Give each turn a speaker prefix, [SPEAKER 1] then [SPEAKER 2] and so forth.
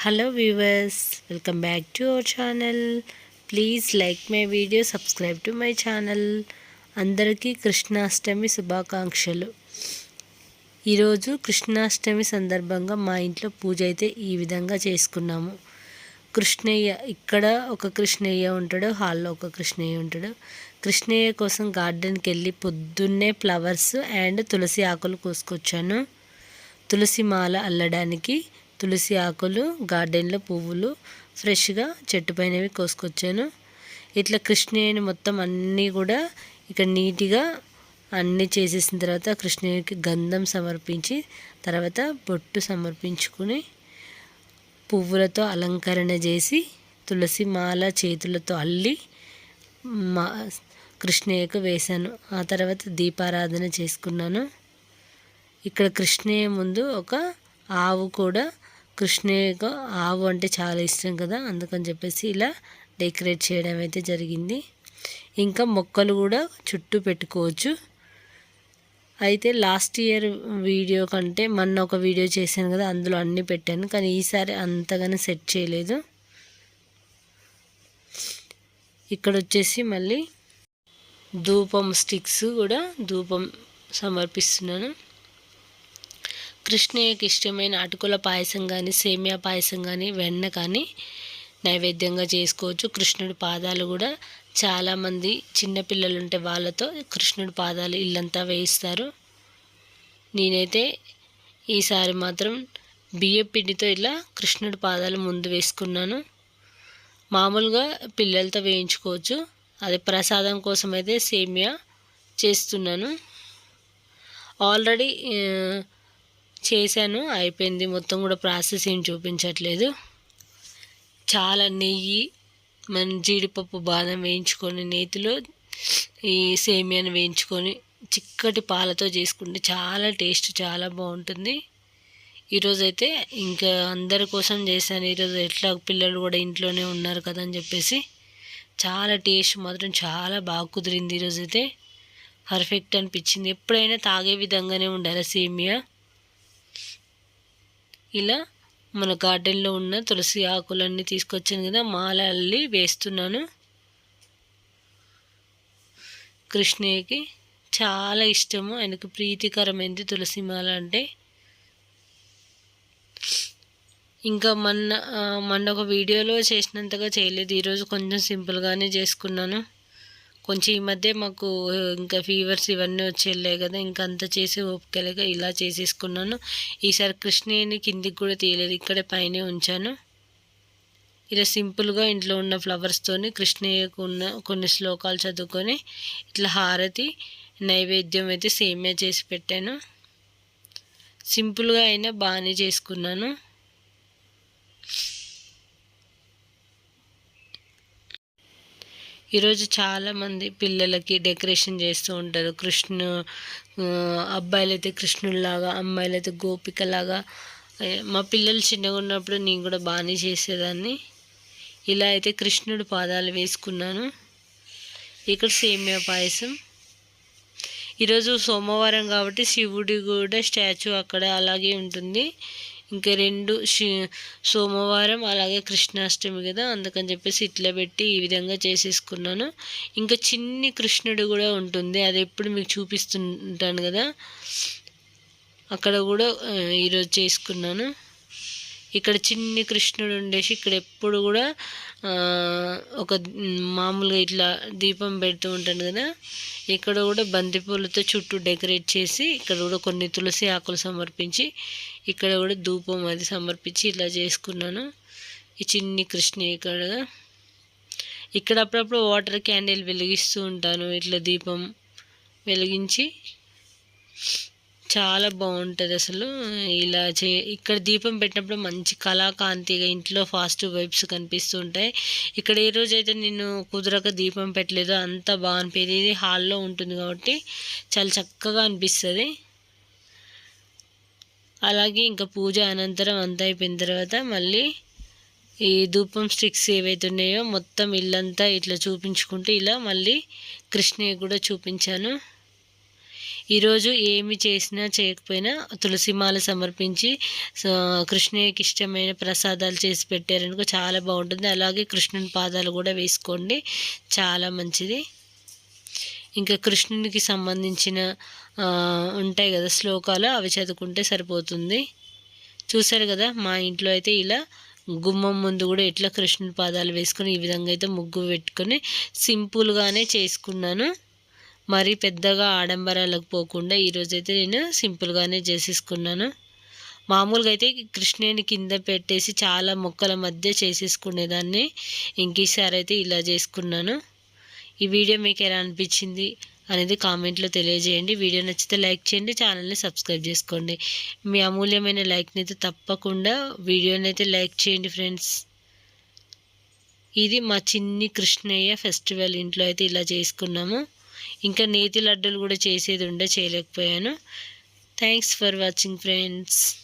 [SPEAKER 1] Hello viewers welcome back to our channel please like my video subscribe to my channel అందరికీ కృష్ణాష్టమి శుభాకాంక్షలు. ఈరోజు కృష్ణాష్టమి సందర్భంగా మా ఇంట్లో పూజ అయితే ఈ విధంగా చేసుకున్నాము. కృష్ణయ్య ఇక్కడ ఒక కృష్ణయ్య ఉంటాడు హాల్లో ఒక కృష్ణయ్య ఉంటాడు. కృష్ణయ్య కోసం గార్డెన్కి వెళ్ళి పొద్దున్నే ఫ్లవర్స్ అండ్ తులసి ఆకులు కోసుకొచ్చాను. తులసి మాల అల్లడానికి తులసి ఆకులు గార్డెన్లో పువ్వులు ఫ్రెష్గా చెట్టు పైనవి కోసుకొచ్చాను. ఇట్లా కృష్ణయ్యని మొత్తం అన్నీ కూడా ఇక్కడ నీట్గా అన్నీ చేసేసిన తర్వాత కృష్ణయ్యకి గంధం సమర్పించి తర్వాత బొట్టు సమర్పించుకుని పువ్వులతో అలంకరణ చేసి తులసి మాల చేతులతో అల్లి మా కృష్ణయ్యకు వేశాను. ఆ తర్వాత దీపారాధన చేసుకున్నాను. ఇక్కడ కృష్ణయ్య ముందు ఒక ఆవు కూడా కృష్ణయ్యకు ఆవు అంటే చాలా ఇష్టం కదా అందుకని చెప్పేసి ఇలా డెకరేట్ చేయడం అయితే జరిగింది. ఇంకా మొక్కలు కూడా చుట్టూ పెట్టుకోవచ్చు. అయితే లాస్ట్ ఇయర్ వీడియో కంటే మొన్న ఒక వీడియో చేశాను కదా అందులో అన్నీ పెట్టాను కానీ ఈసారి అంతగానే సెట్ చేయలేదు. ఇక్కడ వచ్చేసి మళ్ళీ ధూపం స్టిక్స్ కూడా ధూపం సమర్పిస్తున్నాను. కృష్ణయ్యకి ఇష్టమైన అటుకుల పాయసం కానీ సేమియా పాయసం కానీ వెన్న కానీ నైవేద్యంగా చేసుకోవచ్చు. కృష్ణుడి పాదాలు కూడా చాలామంది చిన్నపిల్లలు ఉంటే వాళ్ళతో కృష్ణుడి పాదాలు ఇల్లంతా వేయిస్తారు. నేనైతే ఈసారి మాత్రం బియ్యం పిండితో ఇలా కృష్ణుడి పాదాలు ముందు వేసుకున్నాను. మామూలుగా పిల్లలతో వేయించుకోవచ్చు. అది ప్రసాదం కోసం అయితే సేమియా చేస్తున్నాను. ఆల్రెడీ చేశాను. అయిపోయింది. మొత్తం కూడా ప్రాసెస్ ఏం చూపించట్లేదు. చాలా నెయ్యి మన జీడిపప్పు బాదం వేయించుకొని నేతిలో ఈ సేమియాను వేయించుకొని చిక్కటి పాలతో చేసుకుంటే చాలా టేస్ట్ చాలా బాగుంటుంది. ఈరోజైతే ఇంకా అందరి కోసం చేశాను. ఈరోజు ఎట్లా పిల్లలు కూడా ఇంట్లోనే ఉన్నారు కదా అని చెప్పేసి చాలా టేస్ట్ మాత్రం చాలా బాగా కుదిరింది ఈరోజైతే. పర్ఫెక్ట్ అనిపించింది. ఎప్పుడైనా తాగే విధంగానే ఉండాలి సేమియా. ఇలా మన గార్డెన్లో ఉన్న తులసి ఆకులన్నీ తీసుకొచ్చాను కదా మాల అల్లి వేస్తున్నాను. కృష్ణయ్యకి చాలా ఇష్టము. ఆయనకు ప్రీతికరమైనది తులసి మాల అంటే. ఇంకా మొన్న మొన్న ఒక వీడియోలో చేసినంతగా చేయలేదు. ఈరోజు కొంచెం సింపుల్గానే చేసుకున్నాను. కొంచెం ఈ మధ్య మాకు ఇంకా ఫీవర్స్ ఇవన్నీ వచ్చేళ్ళాయి కదా ఇంకా అంత చేసి ఓపికలేక ఇలా చేసేసుకున్నాను. ఈసారి కృష్ణేని కిందికి కూడా తీయలేదు ఇక్కడే పైనే ఉంచాను. ఇలా సింపుల్గా ఇంట్లో ఉన్న ఫ్లవర్స్తోని కృష్ణయ్యకు ఉన్న కొన్ని శ్లోకాలు చదువుకొని ఇట్లా హారతి నైవేద్యం అయితే సేమియా చేసి పెట్టాను. సింపుల్గా అయినా బాగానే చేసుకున్నాను. ఈరోజు చాలామంది పిల్లలకి డెకరేషన్ చేస్తూ ఉంటారు. కృష్ణ అబ్బాయిలైతే కృష్ణుల్లాగా కృష్ణుడిలాగా గోపికలాగా. మా పిల్లలు చిన్నగా ఉన్నప్పుడు నేను కూడా బాగానే చేసేదాన్ని. ఇలా అయితే కృష్ణుడు పాదాలు వేసుకున్నాను. ఇక్కడ సేమియా పాయసం. ఈరోజు సోమవారం కాబట్టి శివుడి కూడా స్టాచ్యూ అక్కడ అలాగే ఉంటుంది. ఇంకా రెండు సోమవారం అలాగే కృష్ణాష్టమి కదా అందుకని చెప్పేసి ఇట్లా పెట్టి ఈ విధంగా చేసేసుకున్నాను. ఇంకా చిన్ని కృష్ణుడు కూడా ఉంటుంది అది ఎప్పుడు మీకు చూపిస్తుంటాను కదా. అక్కడ కూడా ఈరోజు చేసుకున్నాను. ఇక్కడ చిన్ని కృష్ణుడు ఉండేసి ఇక్కడ ఎప్పుడు కూడా ఒక మామూలుగా ఇట్లా దీపం పెడుతూ ఉంటాను కదా. ఇక్కడ కూడా బంతిపూలతో చుట్టూ డెకరేట్ చేసి ఇక్కడ కూడా కొన్ని తులసి ఆకులు సమర్పించి ఇక్కడ కూడా ధూపం అది సమర్పించి ఇలా చేసుకున్నాను. ఈ చిన్ని కృష్ణ ఇక్కడ ఇక్కడ అప్పుడప్పుడు వాటర్ క్యాండిల్ వెలిగిస్తూ ఉంటాను ఇట్లా దీపం వెలిగించి. చాలా బాగుంటుంది అసలు. ఇలా చే ఇక్కడ దీపం పెట్టినప్పుడు మంచి కళాకాంతిగా ఇంట్లో ఫాస్ట్ వైబ్స్ కనిపిస్తూ ఉంటాయి ఇక్కడ ఏ రోజైతే నేను కుదరక దీపం పెట్టలేదో అంత బాగా అనిపించేది ఇది హాల్లో ఉంటుంది కాబట్టి చాలా చక్కగా అనిపిస్తుంది. అలాగే ఇంకా పూజ అనంతరం అంతా అయిపోయిన తర్వాత మళ్ళీ ఈ ధూపం స్టిక్స్ ఏవైతే ఉన్నాయో మొత్తం ఇల్లంతా ఇట్లా చూపించుకుంటూ ఇలా మళ్ళీ కృష్ణయ్య కూడా చూపించాను. ఈరోజు ఏమి చేసినా చేయకపోయినా తులసిమాల సమర్పించి కృష్ణయ్యకి ఇష్టమైన ప్రసాదాలు చేసి పెట్టారనుకో చాలా బాగుంటుంది. అలాగే కృష్ణుని పాదాలు కూడా వేసుకోండి. చాలా మంచిది. ఇంకా కృష్ణునికి సంబంధించిన ఉంటాయి కదా శ్లోకాలు అవి చదువుకుంటే సరిపోతుంది. చూసారు కదా మా ఇంట్లో అయితే ఇలా గుమ్మం ముందు కూడా ఎట్లా కృష్ణుని పాదాలు వేసుకొని ఈ విధంగా అయితే ముగ్గు పెట్టుకొని సింపుల్గానే చేసుకున్నాను. మరి పెద్దగా ఆడంబరాలకు పోకుండా ఈరోజైతే నేను సింపుల్గానే చేసేసుకున్నాను. మామూలుగా అయితే కృష్ణుని కింద పెట్టేసి చాలా మొక్కల మధ్య చేసేసుకునేదాన్ని. ఇంక ఈసారి అయితే ఇలా చేసుకున్నాను. ఈ వీడియో మీకు ఎలా అనిపించింది అనేది కామెంట్లో తెలియజేయండి. వీడియో నచ్చితే లైక్ చేయండి ఛానల్ని సబ్స్క్రైబ్ చేసుకోండి. మీ అమూల్యమైన లైక్ని అయితే తప్పకుండా వీడియోని అయితే లైక్ చేయండి ఫ్రెండ్స్. ఇది మా చిన్ని కృష్ణయ్య ఫెస్టివల్ ఇంట్లో అయితే ఇలా చేసుకున్నాము. ఇంకా నేతి లడ్డూలు కూడా చేసేది ఉండే చేయలేకపోయాను. Thanks for watching friends